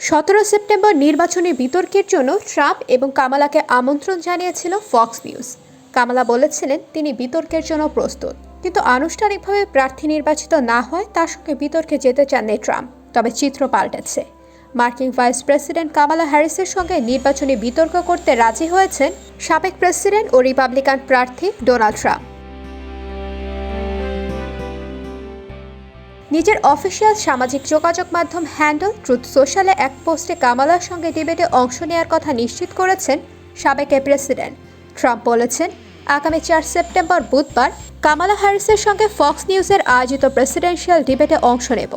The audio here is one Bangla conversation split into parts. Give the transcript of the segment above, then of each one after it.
সতেরো সেপ্টেম্বর নির্বাচনী বিতর্কের জন্য ট্রাম্প এবং কামালাকে আমন্ত্রণ জানিয়েছিল ফক্স নিউজ। কামালা বলেছিলেন, তিনি বিতর্কের জন্য প্রস্তুত। কিন্তু আনুষ্ঠানিকভাবে প্রার্থী নির্বাচিত না হয়, তার সঙ্গে বিতর্কে যেতে চাননি ট্রাম্প, তবে চিত্র পাল্টেছে। মার্কিন ভাইস প্রেসিডেন্ট কামালা হ্যারিসের সঙ্গে নির্বাচনী বিতর্ক করতে রাজি হয়েছেন সাবেক প্রেসিডেন্ট ও রিপাবলিকান প্রার্থী ডোনাল্ড ট্রাম্প। নিজের অফিসিয়াল সামাজিক যোগাযোগ মাধ্যম হ্যান্ডেল ট্রুথ সোশ্যালে এক পোস্টে কামালার সঙ্গে ডিবেটে অংশ নেওয়ার কথা নিশ্চিত করেছেন সাবেক প্রেসিডেন্ট। ট্রাম্প বলেছেন, আগামী চার সেপ্টেম্বর বুধবার কামালা হ্যারিসের সঙ্গে ফক্স নিউজের আয়োজিত প্রেসিডেন্সিয়াল ডিবেটে অংশ নেব।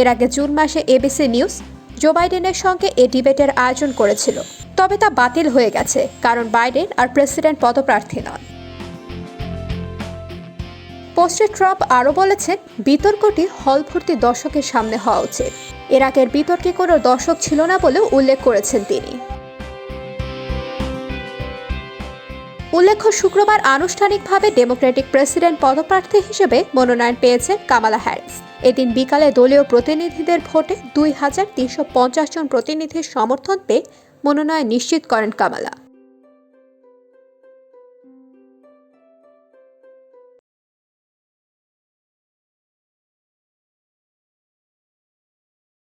এর আগে জুন মাসে এবিসি নিউজ জো বাইডেনের সঙ্গে এ ডিবেটের আয়োজন করেছিল। তবে তা বাতিল হয়ে গেছে, কারণ বাইডেন আর প্রেসিডেন্ট পদপ্রার্থী নন। পোস্টে ট্রাম্প আরও বলেছেন, বিতর্কটি হল ভর্তি দর্শকের সামনে হওয়া উচিত। এর আগের বিতর্কে কোনো দর্শক ছিল না বলেও উল্লেখ করেছেন তিনি। উল্লেখ্য, শুক্রবার আনুষ্ঠানিকভাবে ডেমোক্রেটিক প্রেসিডেন্ট পদপ্রার্থী হিসেবে মনোনয়ন পেয়েছেন কামালা হ্যারিস। এদিন বিকালে দলীয় প্রতিনিধিদের ভোটে দুই হাজার তিনশো পঞ্চাশ জন প্রতিনিধির সমর্থন পেয়ে মনোনয়ন নিশ্চিত করেন কামালা।